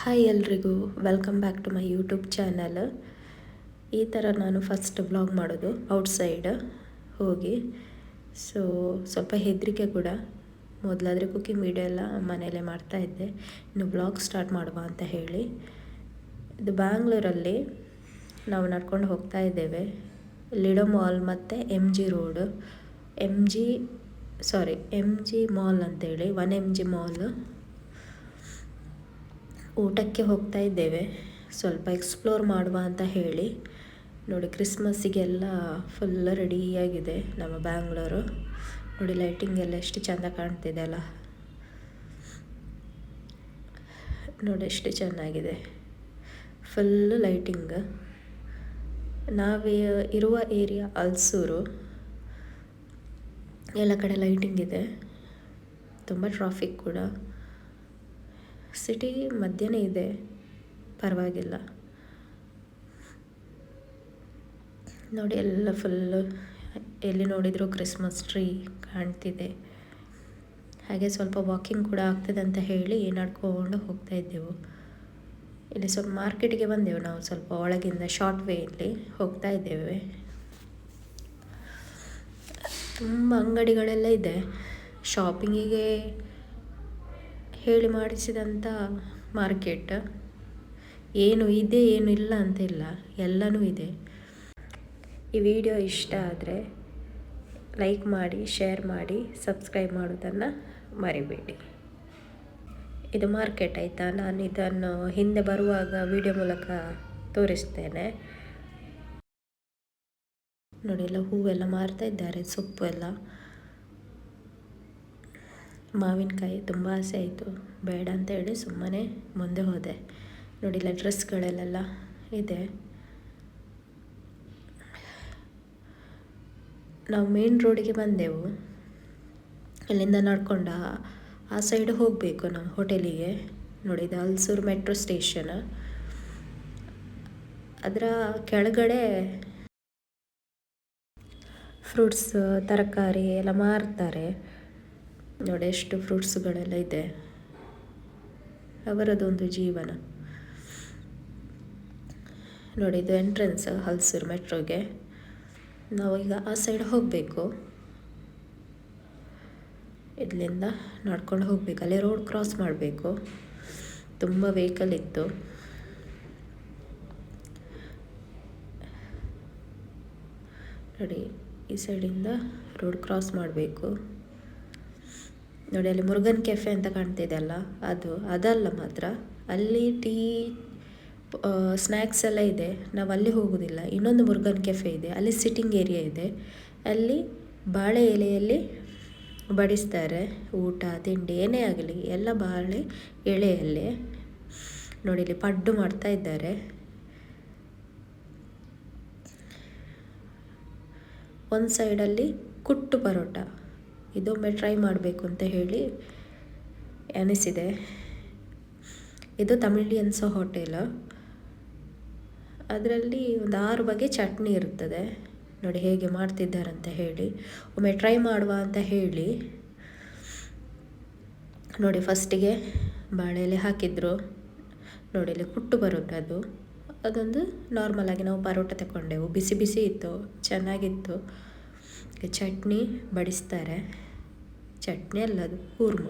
Hi ಎಲ್ರಿಗೂ welcome back to my YouTube channel ಈ ಥರ ನಾನು ಫಸ್ಟ್ ಬ್ಲಾಗ್ ಮಾಡೋದು ಔಟ್ಸೈಡ್ ಹೋಗಿ. ಸೊ ಸ್ವಲ್ಪ ಹೆದರಿಕೆ ಕೂಡ. ಮೊದಲಾದರೆ ಕುಕಿಂಗ್ ವೀಡಿಯೋ ಎಲ್ಲ ಮನೆಯಲ್ಲೇ ಮಾಡ್ತಾಯಿದ್ದೆ ಇನ್ನು ಬ್ಲಾಗ್ ಸ್ಟಾರ್ಟ್ ಮಾಡುವ ಅಂತ ಹೇಳಿ. ಇದು ಬ್ಯಾಂಗ್ಳೂರಲ್ಲಿ ನಾವು ನಡ್ಕೊಂಡು ಹೋಗ್ತಾ ಇದ್ದೇವೆ. ಲಿಡೋ ಮಾಲ್ ಮತ್ತು M G road M G sorry M G mall ಅಂತೇಳಿ ಒನ್ ಎಂ ಜಿ ಮಾಲ್ ಊಟಕ್ಕೆ ಹೋಗ್ತಾ ಇದ್ದೇವೆ. ಸ್ವಲ್ಪ ಎಕ್ಸ್ಪ್ಲೋರ್ ಮಾಡುವ ಅಂತ ಹೇಳಿ. ನೋಡಿ ಕ್ರಿಸ್ಮಸ್ಸಿಗೆಲ್ಲ ಫುಲ್ ರೆಡಿಯಾಗಿದೆ ನಮ್ಮ ಬ್ಯಾಂಗ್ಳೂರು ನೋಡಿ ಲೈಟಿಂಗ್ ಎಲ್ಲ ಎಷ್ಟು ಚೆಂದ ಕಾಣ್ತಿದೆ ಅಲ್ಲ. ನೋಡಿ, ಎಷ್ಟು ಚೆನ್ನಾಗಿದೆ. ಫುಲ್ ಲೈಟಿಂಗ್ ನಾವು ಇರುವ ಏರಿಯಾ ಅಲ್ಸೂರು ಎಲ್ಲ ಕಡೆ ಲೈಟಿಂಗ್ ಇದೆ. ತುಂಬ ಟ್ರಾಫಿಕ್ ಕೂಡ. ಸಿಟಿ ಮಧ್ಯನೇ ಇದೆ. ಪರವಾಗಿಲ್ಲ. ನೋಡಿ, ಎಲ್ಲ ಫುಲ್ಲು ಎಲ್ಲಿ ನೋಡಿದರೂ ಕ್ರಿಸ್ಮಸ್ ಟ್ರೀ ಕಾಣ್ತಿದೆ. ಹಾಗೆ ಸ್ವಲ್ಪ ವಾಕಿಂಗ್ ಕೂಡ ಆಗ್ತದೆ ಅಂತ ಹೇಳಿ ನಡ್ಕೊಂಡು ಹೋಗ್ತಾ ಇದ್ದೆವು. ಇಲ್ಲಿ ಸ್ವಲ್ಪ ಮಾರ್ಕೆಟ್ಗೆ ಬಂದೆವು ನಾವು, ಸ್ವಲ್ಪ ಒಳಗಿಂದ ಶಾರ್ಟ್ ವೇಯಲ್ಲಿ ಹೋಗ್ತಾ ಇದ್ದೇವೆ. ತುಂಬ ಅಂಗಡಿಗಳೆಲ್ಲ ಇದೆ. ಶಾಪಿಂಗಿಗೆ ಹೇಳಿ ಮಾಡಿಸಿದಂಥ ಮಾರ್ಕೆಟ್. ಏನು ಇದೆ, ಏನು ಇಲ್ಲ ಅಂತ ಇಲ್ಲ ಎಲ್ಲನೂ ಇದೆ. ಈ ವಿಡಿಯೋ ಇಷ್ಟ ಆದರೆ ಲೈಕ್ ಮಾಡಿ, ಶೇರ್ ಮಾಡಿ, ಸಬ್ಸ್ಕ್ರೈಬ್ ಮಾಡೋದನ್ನು ಮರಿಬೇಡಿ. ಇದು ಮಾರ್ಕೆಟ್ ಆಯಿತಾ? ನಾನು ಇದನ್ನು ಹಿಂದೆ ಬರುವಾಗ ವಿಡಿಯೋ ಮೂಲಕ ತೋರಿಸ್ತೇನೆ. ನೋಡಿ, ಎಲ್ಲ ಹೂವೆಲ್ಲ ಮಾರ್ತಾ ಇದ್ದಾರೆ, ಸೊಪ್ಪು ಎಲ್ಲ. ಮಾವಿನಕಾಯಿ ತುಂಬ ಆಸೆ ಆಯಿತು. ಬೇಡ ಅಂತ ಹೇಳಿ ಸುಮ್ಮನೆ ಮುಂದೆ ಹೋದೆ. ನೋಡಿ ಲೆಟ್ರಸ್ಗಳಲ್ಲೆಲ್ಲ ಡ್ರೆಸ್ಗಳೆಲ್ಲ ಇದೆ. ನಾವು ಮೇನ್ ರೋಡಿಗೆ ಬಂದೆವು. ಇಲ್ಲಿಂದ ನಡ್ಕೊಂಡು ಆ ಸೈಡ್ ಹೋಗಬೇಕು ನಾವು ಹೋಟೆಲಿಗೆ. ಇದು ಹಲ್ಸೂರು ಮೆಟ್ರೋ ಸ್ಟೇಷನ್. ಅದರ ಕೆಳಗಡೆ ಫ್ರೂಟ್ಸ್, ತರಕಾರಿ ಎಲ್ಲ ಮಾರ್ತಾರೆ. ನೋಡಿ ಎಷ್ಟು ಫ್ರೂಟ್ಸ್ಗಳೆಲ್ಲ ಇದೆ. ಅವರದೊಂದು ಜೀವನ. ನೋಡಿ ಇದು ಎಂಟ್ರೆನ್ಸ್ ಹಲ್ಸೂರು ಮೆಟ್ರೋಗೆ. ನಾವು ಈಗ ಆ ಸೈಡ್ ಹೋಗಬೇಕು. ಇಲ್ಲಿಂದ ನಡ್ಕೊಂಡು ಹೋಗಬೇಕು. ಅಲ್ಲೇ ರೋಡ್ ಕ್ರಾಸ್ ಮಾಡಬೇಕು. ತುಂಬ ವೆಹಿಕಲ್ ಇತ್ತು. ನೋಡಿ ಈ ಸೈಡಿಂದ ರೋಡ್ ಕ್ರಾಸ್ ಮಾಡಬೇಕು. ನೋಡಿ, ಅಲ್ಲಿ ಮುರುಗನ್ ಕೆಫೆ ಅಂತ ಕಾಣ್ತಿದೆಯಲ್ಲ ಅದು, ಅದಲ್ಲ ಮಾತ್ರ. ಅಲ್ಲಿ ಟೀ ಸ್ನ್ಯಾಕ್ಸ್ ಎಲ್ಲ ಇದೆ. ನಾವು ಅಲ್ಲಿ ಹೋಗೋದಿಲ್ಲ. ಇನ್ನೊಂದು ಮುರುಗನ್ ಕೆಫೆ ಇದೆ. ಅಲ್ಲಿ ಸಿಟ್ಟಿಂಗ್ ಏರಿಯಾ ಇದೆ. ಅಲ್ಲಿ ಬಾಳೆ ಎಲೆಯಲ್ಲಿ ಬಡಿಸ್ತಾರೆ. ಊಟ, ತಿಂಡಿ, ಏನೇ ಆಗಲಿ, ಎಲ್ಲ ಬಾಳೆ ಎಳೆಯಲ್ಲೇ ನೋಡಿ, ಇಲ್ಲಿ ಪಡ್ಡು ಮಾಡ್ತಾ ಇದ್ದಾರೆ. ಒಂದು ಸೈಡಲ್ಲಿ ಕುಟ್ಟು ಪರೋಟ. ಇದೊಮ್ಮೆ ಟ್ರೈ ಮಾಡಬೇಕು ಅಂತ ಹೇಳಿ ಅನಿಸಿದೆ ಇದು ತಮಿಳಿಯನ್ಸ್ ಹೋಟೆಲ್. ಅದರಲ್ಲಿ ಒಂದು ಆರು ಬಗೆ ಚಟ್ನಿ ಇರ್ತದೆ. ನೋಡಿ ಹೇಗೆ ಮಾಡ್ತಿದ್ದಾರಂತ ಹೇಳಿ. ಒಮ್ಮೆ ಟ್ರೈ ಮಾಡುವ ಅಂತ ಹೇಳಿ. ನೋಡಿ ಫಸ್ಟಿಗೆ ಬಾಳೆಲೆ ಹಾಕಿದ್ರು. ನೋಡಿ ಇಲ್ಲಿ ಕುಟ್ಟು ಬರುತ್ತೆ ಅದು. ಅದೊಂದು ನಾರ್ಮಲಾಗಿ ನಾವು ಪರೋಟ ತಗೊಂಡೆವು ಬಿಸಿ ಬಿಸಿ ಇತ್ತು, ಚೆನ್ನಾಗಿತ್ತು. ಚಟ್ನಿ ಬಡಿಸ್ತಾರೆ. ಚಟ್ನಿ ಅಲ್ಲ ಅದು ಕೂರ್ಮ.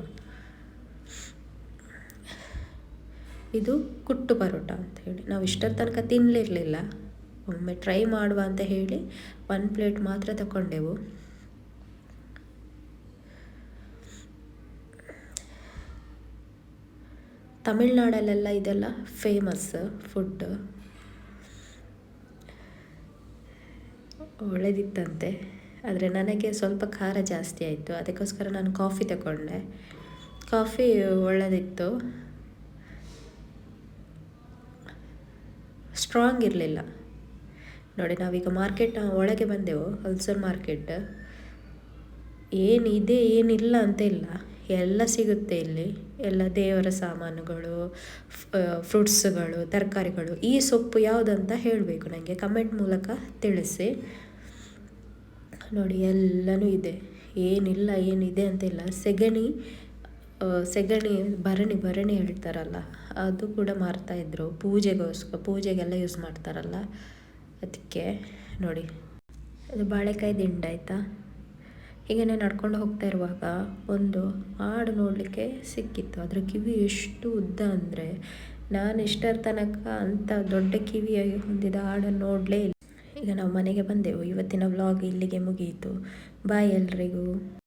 ಇದು ಕುಟ್ಟು ಪರೋಟ ಅಂತ ಹೇಳಿ. ನಾವು ಇಷ್ಟರ ತನಕ ತಿನ್ನಲಿರಲಿಲ್ಲ ಒಮ್ಮೆ ಟ್ರೈ ಮಾಡುವ ಅಂತ ಹೇಳಿ ಒನ್ ಪ್ಲೇಟ್ ಮಾತ್ರ ತಗೊಂಡೆವು ತಮಿಳ್ನಾಡಲ್ಲೆಲ್ಲ ಇದೆಲ್ಲ ಫೇಮಸ್ ಫುಡ್ ಒಳ್ಳೆದಿತ್ತಂತೆ. ಆದರೆ ನನಗೆ ಸ್ವಲ್ಪ ಖಾರ ಜಾಸ್ತಿ ಆಯಿತು. ಅದಕ್ಕೋಸ್ಕರ ನಾನು ಕಾಫಿ ತಗೊಂಡೆ ಕಾಫಿ ಒಳ್ಳೆದಿತ್ತು. ಸ್ಟ್ರಾಂಗ್ ಇರಲಿಲ್ಲ. ನೋಡಿ, ನಾವೀಗ ಮಾರ್ಕೆಟ್ ಒಳಗೆ ಬಂದೆವು ಹಲ್ಸರ್ ಮಾರ್ಕೆಟ್ ಏನಿದೆ, ಏನಿಲ್ಲ ಅಂತ ಇಲ್ಲ. ಎಲ್ಲ ಸಿಗುತ್ತೆ ಇಲ್ಲಿ. ಎಲ್ಲ ದೇವರ ಸಾಮಾನುಗಳು ಫ್ರೂಟ್ಸ್ಗಳು ತರಕಾರಿಗಳು, ಈ ಸೊಪ್ಪು ಯಾವುದಂತ ಹೇಳಬೇಕು ನನಗೆ ಕಮೆಂಟ್ ಮೂಲಕ ತಿಳಿಸಿ. ನೋಡಿ, ಎಲ್ಲನೂ ಇದೆ. ಏನಿಲ್ಲ, ಏನಿದೆ ಅಂತಿಲ್ಲ ಸೆಗಣಿ ಸೆಗಣಿ, ಭರಣಿ ಭರಣಿ ಹೇಳ್ತಾರಲ್ಲ, ಅದು ಕೂಡ ಮಾರ್ತಾಯಿದ್ರು ಪೂಜೆಗೋಸ್ಕರ ಪೂಜೆಗೆಲ್ಲ ಯೂಸ್ ಮಾಡ್ತಾರಲ್ಲ, ಅದಕ್ಕೆ ನೋಡಿ. ಅದು ಬಾಳೆಕಾಯಿ ದಿಂಡ ಆಯಿತಾ? ನಡ್ಕೊಂಡು ಹೋಗ್ತಾ ಇರುವಾಗ ಒಂದು ಹಾಡು ನೋಡಲಿಕ್ಕೆ ಸಿಕ್ಕಿತ್ತು. ಅದರ ಕಿವಿ ಎಷ್ಟು ಉದ್ದ ಅಂದರೆ, ನಾನು ಇಷ್ಟರ ತನಕ ಅಂಥ ದೊಡ್ಡ ಕಿವಿಯಾಗಿ ಹೊಂದಿದ ಹಾಡನ್ನು ನೋಡಲೇ ಇಲ್ಲ. ಈಗ ನಾವು ಮನೆಗೆ ಬಂದೆವು. ಇವತ್ತಿನ ವ್ಲಾಗ್ ಇಲ್ಲಿಗೆ ಮುಗಿಯಿತು. ಬಾಯ್ ಎಲ್ರಿಗೂ.